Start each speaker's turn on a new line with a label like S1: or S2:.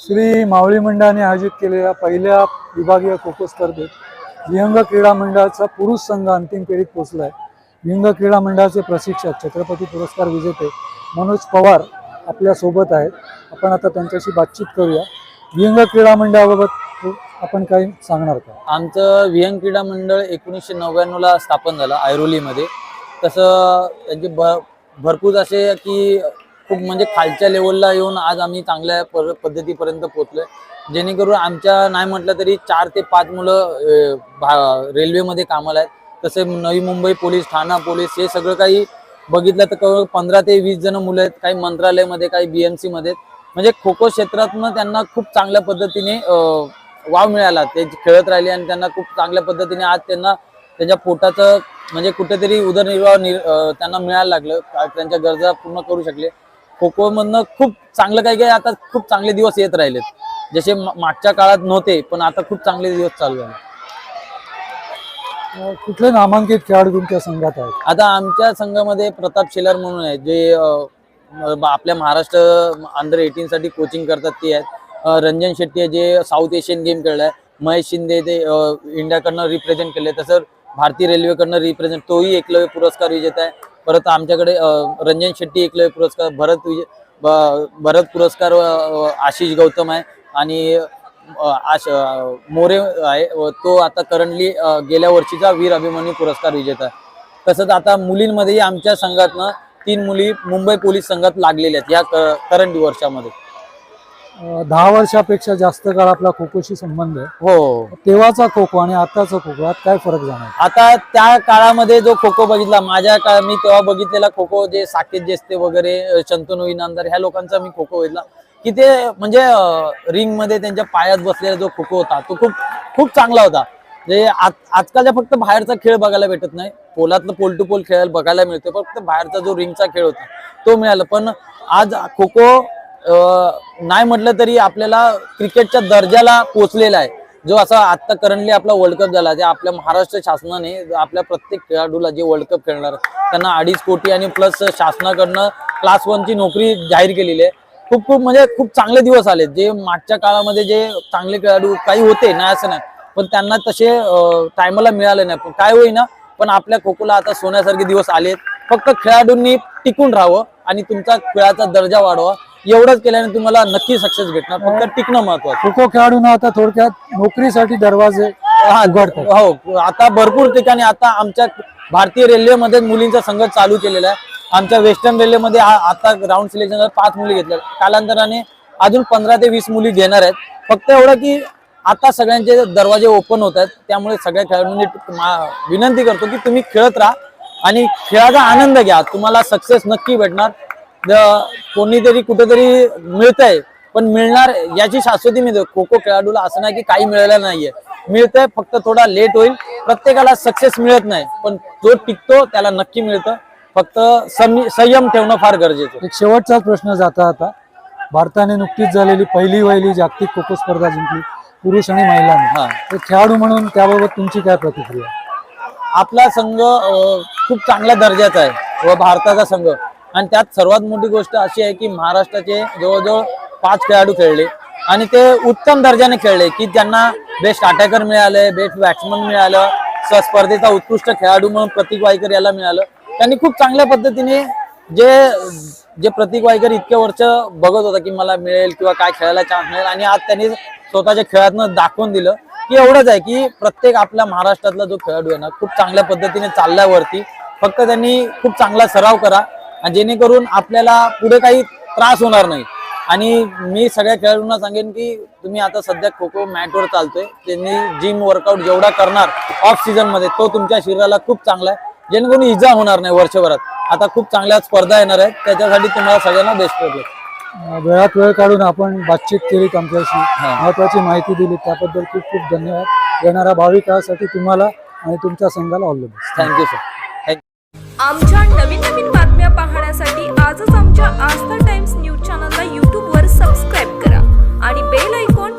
S1: श्री मावळी मंडळाने आयोजित केलेल्या पहिल्या विभागीय खो खो स्पर्धेत विहंग क्रीडा मंडळाचा पुरुष संघ अंतिम फेरीत पोहोचला आहे विहंग क्रीडा मंडळाचे प्रशिक्षक छत्रपती पुरस्कार विजेते मनोज पवार आपल्यासोबत आहेत. आपण आता त्यांच्याशी बातचीत करूया. विहंग क्रीडा मंडळाबाबत आपण काही सांगणार का?
S2: आमचं विहंग क्रीडा मंडळ एकोणीसशे नव्याण्णवला स्थापन झालं ऐरोलीमध्ये तसं त्यांचे भ भरपूर असे की खूप म्हणजे खालच्या लेवलला येऊन आज आम्ही चांगल्या पर पद्धतीपर्यंत पोहोचलोय. जेणेकरून आमच्या नाही म्हटलं तरी चार ते पाच मुलं भा- रेल्वेमध्ये कामाला आहेत. तसे नवी मुंबई पोलीस ठाणा पोलीस हे सगळं काही बघितलं तर पंधरा ते वीस जण मुलं आहेत. काही मंत्रालयामध्ये काही बीएमसी मध्ये म्हणजे खो खो क्षेत्रातनं त्यांना खूप चांगल्या पद्धतीने वाव मिळाला. ते खेळत राहिले आणि त्यांना खूप चांगल्या पद्धतीने आज त्यांना त्यांच्या पोटाचं म्हणजे कुठेतरी उदरनिर्वाह त्यांना मिळायला लागलं. त्यांच्या गरजा पूर्ण करू शकले. खो खो मधनं खूप चांगलं काही काही आता खूप चांगले दिवस येत राहिलेत. जसे मागच्या काळात नव्हते पण आता खूप चांगले दिवस चालू
S1: अं, कुठले नामांकित खेळाडू तुमच्या संघात आहेत?
S2: आता आमच्या संघामध्ये प्रताप शेलार म्हणून आहे जे आपल्या महाराष्ट्र अंडर एटीन साठी कोचिंग करतात ते आहेत. रंजन शेट्टी आहे जे साऊथ एशियन गेम खेळलाय. महेश शिंदे ते इंडियाकडनं रिप्रेझेंट केले. तसं भारतीय रेल्वेकडनं रिप्रेझेंट तोही एकलव्य पुरस्कार विजेता आहे. परत आमच्याकडे रंजन शेट्टी एकलव्य पुरस्कार भरत विजय भरत पुरस्कार आशिष गौतम आहे आणि आश मोरे आहे. तो आता करंटली गेल्या वर्षीचा वीर अभिमन्यू पुरस्कार विजेता आहे. तसंच आता मुलींमध्येही आमच्या संघातनं तीन मुली मुंबई पोलीस संघात लागलेल्या आहेत या करंट वर्षामध्ये.
S1: दहा वर्षापेक्षा जास्त काळ आपला खो खोशी संबंध आहे.
S2: हो.
S1: तेव्हाचा खो खो आणि आताचा खो खो यात काय फरक जाणार
S2: आता त्या काळामध्ये जो खो खो बघितला माझ्या काळ मी तेव्हा बघितलेला खो खो जे साकेत जेस्ते वगैरे शंतनू इनामदार ह्या लोकांचा मी खो खो बघितला. की ते म्हणजे रिंगमध्ये त्यांच्या पायात बसलेला जो खो खो होता तो खूप खूप चांगला होता. म्हणजे आज- आजकालच्या फक्त बाहेरचा खेळ बघायला भेटत नाही. पोलातलं पोल टू पोल खेळायला बघायला मिळतो फक्त बाहेरचा जो रिंगचा खेळ होता तो मिळाला. पण आज खो खो नाही म्हटलं तरी आपल्याला क्रिकेटच्या दर्जाला पोचलेला आहे. जो असा आता करंटली आपला वर्ल्ड कप झाला जे आपल्या महाराष्ट्र शासनाने आपल्या प्रत्येक खेळाडूला जे वर्ल्ड कप खेळणार त्यांना अडीच कोटी आणि प्लस शासनाकडनं क्लास ची नोकरी जाहीर केलेली आहे. खूप खूप म्हणजे खूप चांगले दिवस आले जे मागच्या काळामध्ये जे चांगले खेळाडू काही होते नाही असं नाही. पण त्यांना तसे टायमाला मिळाले नाही. पण काय होईना पण आपल्या खोकोला आता सोन्यासारखे दिवस आलेत. फक्त खेळाडूंनी टिकून राहावं आणि तुमचा खेळाचा दर्जा वाढवा. एवढंच केल्याने तुम्हाला नक्की सक्सेस भेटणार. फक्त टिकणं महत्वाचं.
S1: खो खो खेळाडूंना आता थोडक्यात नोकरीसाठी दरवाजे उघडतात.
S2: हो आता भरपूर ठिकाणी आता आमच्या भारतीय रेल्वेमध्ये मुलींचा संघ चालू केलेला आहे. आमच्या वेस्टर्न रेल्वेमध्ये आता ग्राउंड सिलेक्शन पाच मुली घेतल्या. कालांतराने अजून पंधरा ते वीस मुली घेणार आहेत. फक्त एवढं की आता सगळ्यांचे दरवाजे ओपन होत आहेत. त्यामुळे सगळ्या खेळाडूंनी विनंती करतो की तुम्ही खेळत राहा आणि खेळाचा आनंद घ्या. तुम्हाला सक्सेस नक्की भेटणार. कोणीतरी कुठेतरी मिळतंय पण मिळणार याची शाश्वती मी देतो. खो खो खेळाडूला असं नाही की काही मिळालं नाहीये. मिळतंय फक्त थोडा लेट होईल. प्रत्येकाला सक्सेस मिळत नाही पण जो टिकतो त्याला नक्की मिळतं. फक्त संयम ठेवणं फार गरजेचं आहे.
S1: एक शेवटचाच प्रश्न जाता आता. भारताने नुकतीच झालेली पहिली वहिली जागतिक खो खो स्पर्धा जिंकली पुरुष आणि महिलांनी.
S2: हा.
S1: खेळाडू म्हणून त्याबाबत तुमची काय प्रतिक्रिया?
S2: आपला संघ खूप चांगल्या दर्जाचा आहे. व भारताचा संघ आणि त्यात सर्वात मोठी गोष्ट अशी आहे की महाराष्ट्राचे जवळजवळ पाच खेळाडू खेळले आणि ते उत्तम दर्जाने खेळले की त्यांना बेस्ट अटॅकर मिळाले बेस्ट बॅट्समन मिळालं स्पर्धेचा उत्कृष्ट खेळाडू म्हणून प्रतीक वायकर याला मिळालं. त्यांनी खूप चांगल्या पद्धतीने जे जे प्रतीक वायकर इतके वर्ष बघत होता की मला मिळेल किंवा काय खेळायला चान्स मिळेल आणि आज त्यांनी स्वतःच्या खेळातनं दाखवून दिलं की एवढंच आहे की प्रत्येक आपल्या महाराष्ट्रातला जो खेळाडू आहे ना खूप चांगल्या पद्धतीने चालल्यावरती फक्त त्यांनी खूप चांगला सराव करा. जेणेकरून आपल्याला पुढे काही त्रास होणार नाही. आणि मी सगळ्या खेळाडूंना सांगेन की तुम्ही आता सध्या खो खो मॅटवर चालतोय. त्यांनी जिम वर्कआउट जेवढा करणार ऑफ सीझनमध्ये तो तुमच्या शरीराला खूप चांगला आहे. जेणेकरून इजा होणार नाही वर्षभरात. आता खूप चांगल्या स्पर्धा येणार आहेत. त्याच्यासाठी तुम्हाला सगळ्यांना बेस्ट ऑफ
S1: अं, वेळात वेळ काढून आपण बातचीत केलीत आमच्याशी
S2: हा.
S1: महत्वाची माहिती दिली. त्याबद्दल खूप खूप धन्यवाद. येणाऱ्या भावी काळासाठी तुम्हाला आणि तुमच्या संघाला all the best
S2: thank you sir thank you
S3: आमच्या नवीन नवीन बातम्या पाहण्यासाठी आजच आमच्या आस्था टाइम्स न्यूज चॅनलला यूट्यूबवर सबस्क्राईब करा आणि बेल ऐकॉन